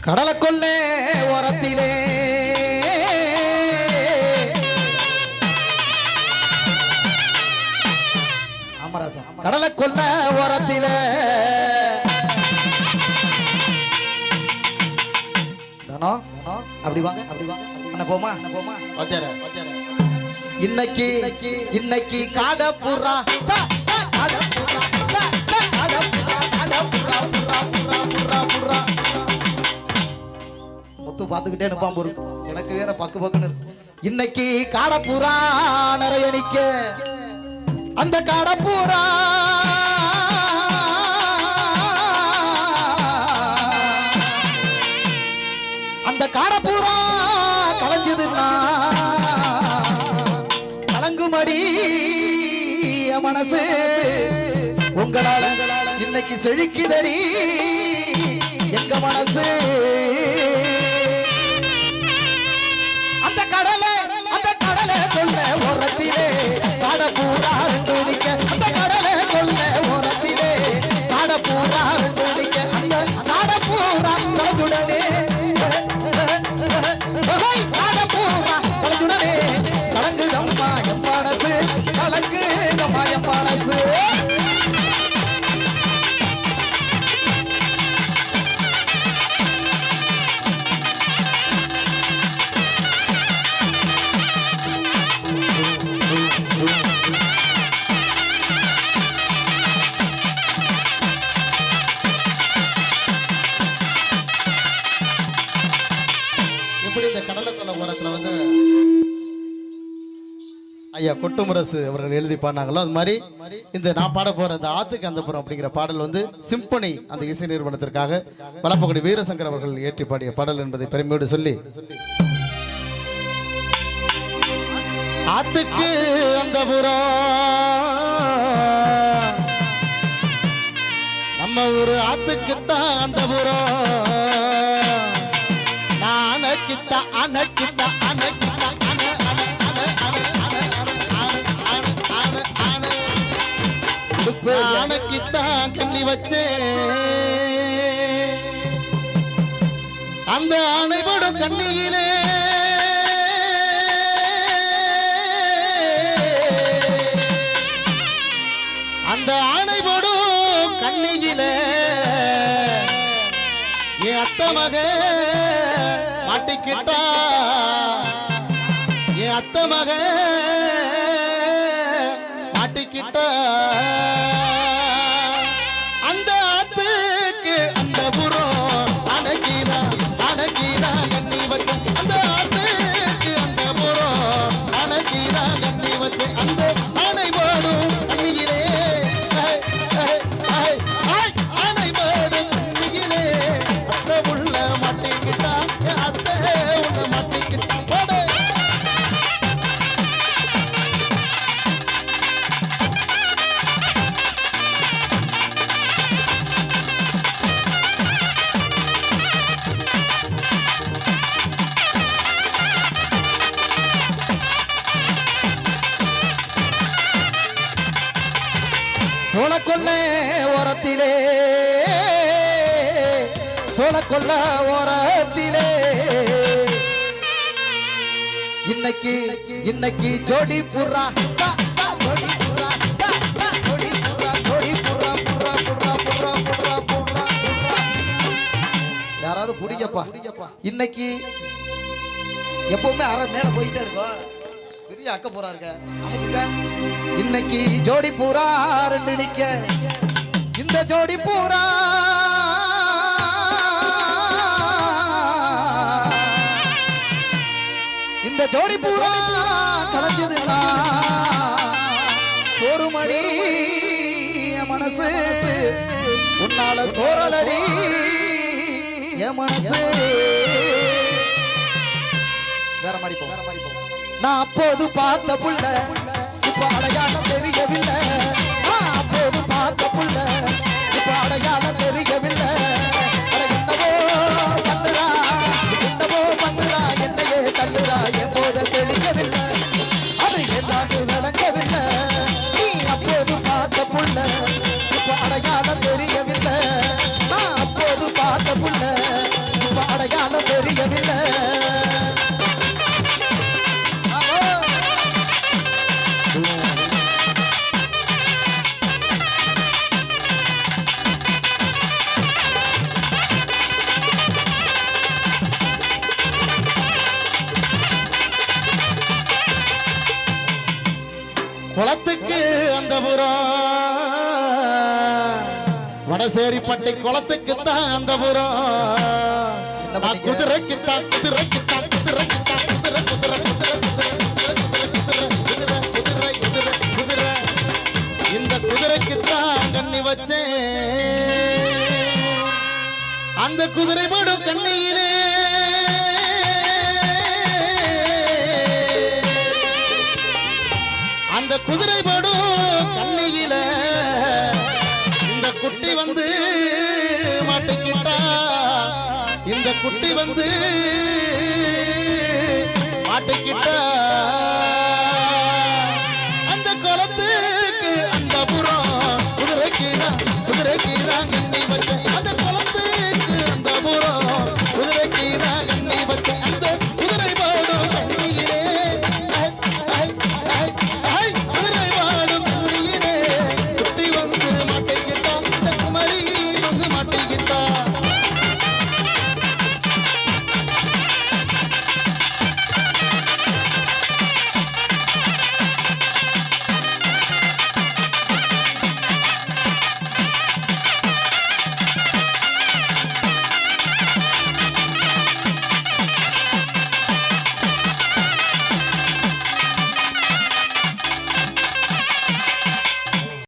கடலை கொள்ளே உரத்திலே அமராசம் கடலை கொள்ள உரத்திலே அப்படி வாங்க அப்படி வாங்க. என்ன போமா என்ன போமா இன்னைக்கு இன்னைக்கு காடப்புறா பார்த்துக்கிட்டே நிற்பான் பொருள் எனக்கு வேற பக்கு பக்குன்னு இன்னைக்கு காடப்புறா நிறைய நிக்க. அந்த காடப்புறா அந்த காடப்புறா கலைஞ்சதுன்னா கலங்குமடி மனசு உங்களால இன்னைக்கு செழிக்குதடி எங்க மனசு கடலை அந்த கடலை கொள்ள உரத்திலே பாடப்பூரா துடிக்க அந்த கடலை கொள்ள உரத்திலே பாடப்பூரா துடிக்க அந்த நாடப்பூரா உடனே. கடலைக்குள்ள ஓரத்துல வந்து ஐயா கொட்டுமுரசு அவர்கள் எழுதி பாடினாங்களோ அது மாதிரி இந்த நான் பாட போற இந்த ஆத்துக்கு அந்த புறம் அப்படிங்கிற பாடல் வந்து சிம்பனி அந்த இசை நிறுவனத்திற்காக வளப்பக்குடி வீரசங்கர் அவர்கள் ஏற்றி பாடிய பாடல் என்பதை பெருமையோடு சொல்லி. ஆத்துக்கு அந்த புறம் நம்ம ஒரு ஆத்துக்குத்தான் அந்த புறம் அணக்கித்தான் கண்ணி வச்சே. அந்த அணைபடும் கண்ணியிலே. அந்த அணைபடும் கண்ணியிலே. என் அத்தை மக மாட்டிக்கிட்டா. என் அத்தை மகன் மாட்ட. சோழக்கொல்ல ஓரத்திலே. சோழக்கொல்ல ஓரத்திலே. இன்னைக்கு இன்னைக்கு ஜோடி புறா. ஜோடி புறா, ஜோடி புறா, ஜோடி புறா, புறா, புறா, புறா, புறா, புறா, யாராவது பிடிக்கப்பா இன்னைக்கு எப்பவுமே அரை மேல போயிட்டே இருக்கும். பெரிய அக்க போறா இருக்க அமுக்குங்க. இன்னைக்கு ஜோடி பூரா ரெண்டு நிக்க. இந்த ஜோடி பூரா. இந்த ஜோடி பூரா கலந்ததுன்னா ஒரு மணி மனசு. உன்னால சோரலடி என் மனசு. வேற மாதிரி போ வேற மாதிரி போ. நான் அப்போது பார்த்த புள்ள இப்ப அடையாளம் வடசேரிப்பட்டை குளத்துக்குத்தான் அந்த புறம் குதிரைக்குத்தான் குதிரைக்குத்தான் குதிரைக்குத்தான் குதிரை குதிரை இந்த குதிரைக்குத்தான் கண்ணி வச்சேன். அந்த குதிரை போடு கண்ணியிலே. அந்த குதிரை போடு குட்டி வந்து